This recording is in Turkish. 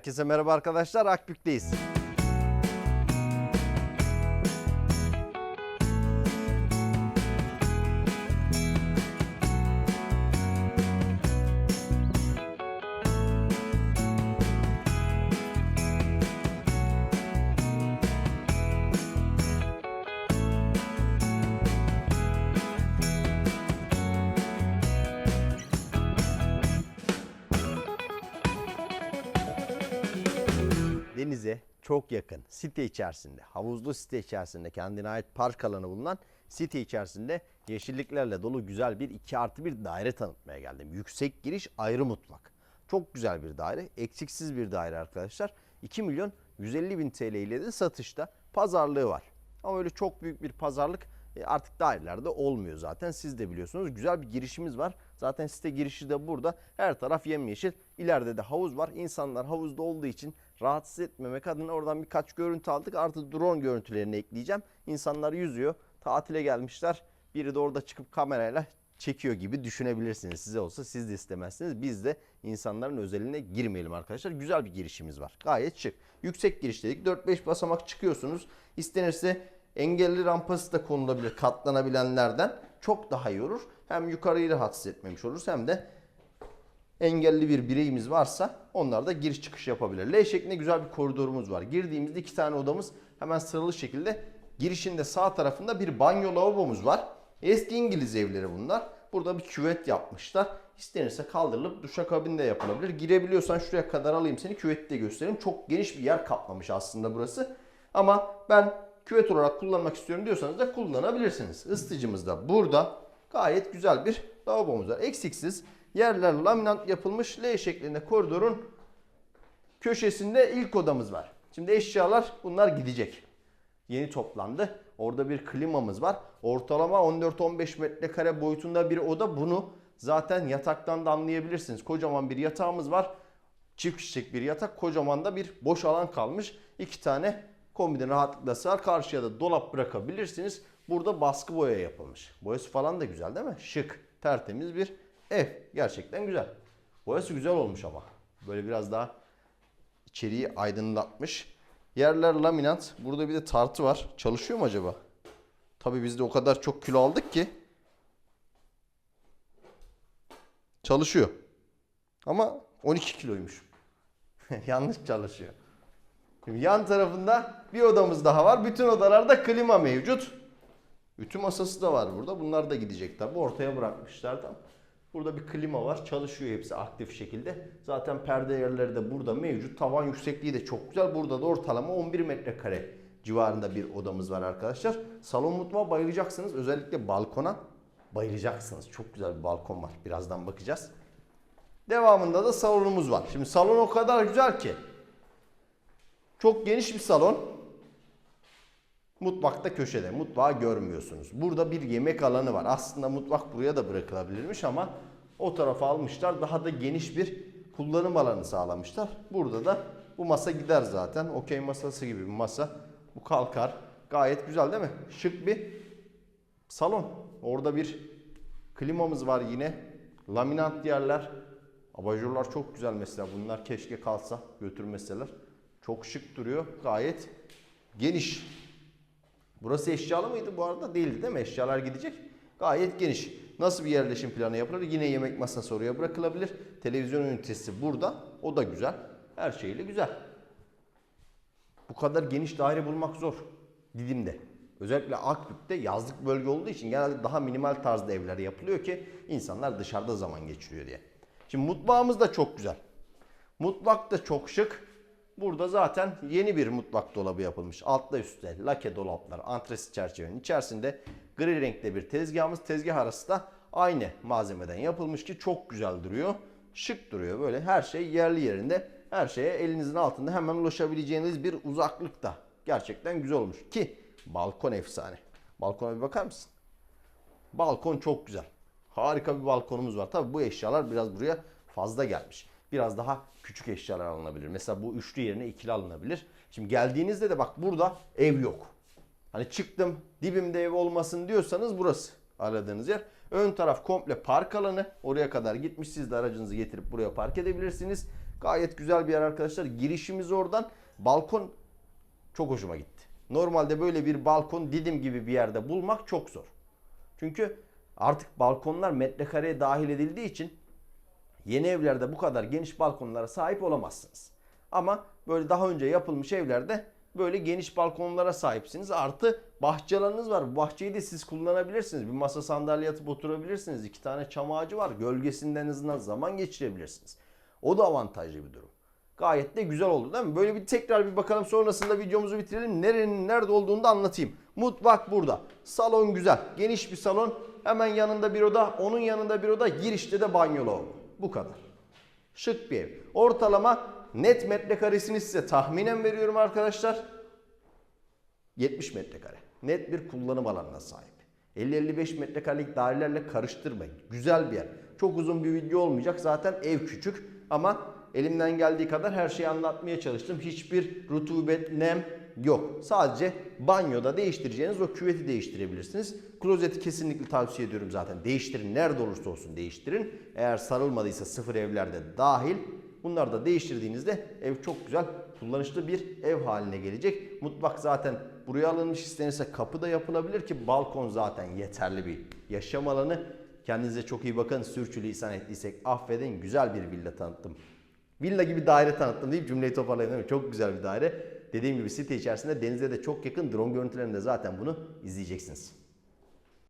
Herkese merhaba arkadaşlar. Akbük'teyiz. Denize çok yakın site içerisinde, havuzlu site içerisinde kendine ait park alanı bulunan site içerisinde yeşilliklerle dolu güzel bir 2 artı bir daire tanıtmaya geldim. Yüksek giriş ayrı mutfak. Çok güzel bir daire, eksiksiz bir daire arkadaşlar. 2 milyon 150 bin TL ile de satışta pazarlığı var. Ama öyle çok büyük bir pazarlık artık dairelerde olmuyor zaten. Siz de biliyorsunuz güzel bir girişimiz var. Zaten site girişi de burada. Her taraf yemyeşil. İleride de havuz var. İnsanlar havuzda olduğu için rahatsız etmemek adına oradan birkaç görüntü aldık. Artı drone görüntülerini ekleyeceğim. İnsanlar yüzüyor. Tatile gelmişler. Biri de orada çıkıp kamerayla çekiyor gibi düşünebilirsiniz. Size olsa siz de istemezsiniz. Biz de insanların özeline girmeyelim arkadaşlar. Güzel bir girişimiz var. Gayet şık. Yüksek giriş dedik. 4-5 basamak çıkıyorsunuz. İstenirse engelli rampası da konulabilir katlanabilenlerden. Çok daha iyi olur. Hem yukarıyı rahatsız etmemiş oluruz hem de engelli bir bireyimiz varsa onlar da giriş çıkış yapabilir. L şeklinde güzel bir koridorumuz var. Girdiğimizde iki tane odamız hemen sıralı şekilde girişinde sağ tarafında bir banyo lavabomuz var. Eski İngiliz evleri bunlar. Burada bir küvet yapmışlar. İstenirse kaldırılıp duşakabinde yapılabilir. Girebiliyorsan şuraya kadar alayım seni küveti de göstereyim. Çok geniş bir yer kaplamış aslında burası. Ama ben küvet olarak kullanmak istiyorum diyorsanız da kullanabilirsiniz. Isıtıcımız da burada. Gayet güzel bir lavabomuz var. Eksiksiz yerler laminat yapılmış L şeklinde koridorun köşesinde ilk odamız var. Şimdi eşyalar bunlar gidecek. Yeni toplandı. Orada bir klimamız var. Ortalama 14-15 metrekare boyutunda bir oda. Bunu zaten yataktan da anlayabilirsiniz. Kocaman bir yatağımız var. Çift kişilik bir yatak. Kocaman da bir boş alan kalmış. İki tane kombine rahatlıkla sığar. Karşıya da dolap bırakabilirsiniz. Burada baskı boya yapılmış. Boyası falan da güzel değil mi? Şık, tertemiz bir ev. Gerçekten güzel. Boyası güzel olmuş ama. Böyle biraz daha içeriği aydınlatmış. Yerler laminat. Burada bir de tartı var. Çalışıyor mu acaba? Tabii biz de o kadar çok kilo aldık ki. Çalışıyor. Ama 12 kiloymuş. Yanlış çalışıyor. Yan tarafında bir odamız daha var. Bütün odalarda klima mevcut. Ütü masası da var burada. Bunlar da gidecek tabi. Ortaya bırakmışlar da. Burada bir klima var. Çalışıyor hepsi aktif şekilde. Zaten perde yerleri de burada mevcut. Tavan yüksekliği de çok güzel. Burada da ortalama 11 metrekare civarında bir odamız var arkadaşlar. Salon mutfağa bayılacaksınız. Özellikle balkona bayılacaksınız. Çok güzel bir balkon var. Birazdan bakacağız. Devamında da salonumuz var. Şimdi salon o kadar güzel ki. Çok geniş bir salon. Mutfakta köşede. Mutfağı görmüyorsunuz. Burada bir yemek alanı var. Aslında mutfak buraya da bırakılabilirmiş ama o tarafa almışlar. Daha da geniş bir kullanım alanı sağlamışlar. Burada da bu masa gider zaten. Okey masası gibi bir masa. Bu kalkar. Gayet güzel değil mi? Şık bir salon. Orada bir klimamız var yine. Laminat yerler. Abajurlar çok güzel mesela. Bunlar keşke kalsa götürmeseler. Çok şık duruyor. Gayet geniş. Burası eşyalı mıydı bu arada? Değildi değil mi? Eşyalar gidecek. Gayet geniş. Nasıl bir yerleşim planı yapılır? Yine yemek masası oraya bırakılabilir. Televizyon ünitesi burada. O da güzel. Her şeyle güzel. Bu kadar geniş daire bulmak zor. Didim'de. Özellikle Akbük'te yazlık bölge olduğu için genelde daha minimal tarzda evler yapılıyor ki insanlar dışarıda zaman geçiriyor diye. Şimdi mutfağımız da çok güzel. Mutfak da çok şık. Burada zaten yeni bir mutfak dolabı yapılmış. Altta üstte lake dolaplar, antresit çerçevenin içerisinde gri renkte bir tezgahımız. Tezgah arası da aynı malzemeden yapılmış ki çok güzel duruyor. Şık duruyor böyle her şey yerli yerinde. Her şeye elinizin altında hemen ulaşabileceğiniz bir uzaklıkta. Gerçekten güzel olmuş ki balkon efsane. Balkona bir bakar mısın? Balkon çok güzel. Harika bir balkonumuz var. Tabi bu eşyalar biraz buraya fazla gelmiş. Biraz daha küçük eşyalar alınabilir. Mesela bu üçlü yerine ikili alınabilir. Şimdi geldiğinizde de bak burada ev yok. Hani çıktım dibimde ev olmasın diyorsanız burası aradığınız yer. Ön taraf komple park alanı. Oraya kadar gitmiş siz de aracınızı getirip buraya park edebilirsiniz. Gayet güzel bir yer arkadaşlar. Girişimiz oradan. Balkon çok hoşuma gitti. Normalde böyle bir balkon Didim gibi bir yerde bulmak çok zor. Çünkü artık balkonlar metrekareye dahil edildiği için yeni evlerde bu kadar geniş balkonlara sahip olamazsınız. Ama böyle daha önce yapılmış evlerde böyle geniş balkonlara sahipsiniz. Artı bahçeleriniz var. Bu bahçeyi de siz kullanabilirsiniz. Bir masa sandalye atıp oturabilirsiniz. İki tane çam ağacı var. Gölgesinden hızından zaman geçirebilirsiniz. O da avantajlı bir durum. Gayet de güzel oldu değil mi? Böyle bir tekrar bir bakalım sonrasında videomuzu bitirelim. Nerenin nerede olduğunu da anlatayım. Mutfak burada. Salon güzel. Geniş bir salon. Hemen yanında bir oda. Onun yanında bir oda. Girişte de banyo lavabo. Bu kadar. Şık bir ev. Ortalama net metrekaresini size tahminen veriyorum arkadaşlar. 70 metrekare. Net bir kullanım alanına sahip. 50-55 metrekarelik dairelerle karıştırmayın. Güzel bir yer. Çok uzun bir video olmayacak. Zaten ev küçük ama elimden geldiği kadar her şeyi anlatmaya çalıştım. Hiçbir rutubet, nem yok. Sadece banyoda değiştireceğiniz o küveti değiştirebilirsiniz. Klozeti kesinlikle tavsiye ediyorum zaten. Değiştirin. Nerede olursa olsun değiştirin. Eğer sarılmadıysa sıfır evlerde dahil Bunları da değiştirdiğinizde ev çok güzel kullanışlı bir ev haline gelecek. Mutfak zaten buraya alınmış istenirse kapı da yapılabilir ki balkon zaten yeterli bir yaşam alanı. Kendinize çok iyi bakın. Sürçülisan ettiysek affedin. Güzel bir villa tanıttım. Villa gibi daire tanıttım deyip cümleyi toparlayayım? Çok güzel bir daire. Dediğim gibi site içerisinde denize de çok yakın. Drone görüntülerinde zaten bunu izleyeceksiniz.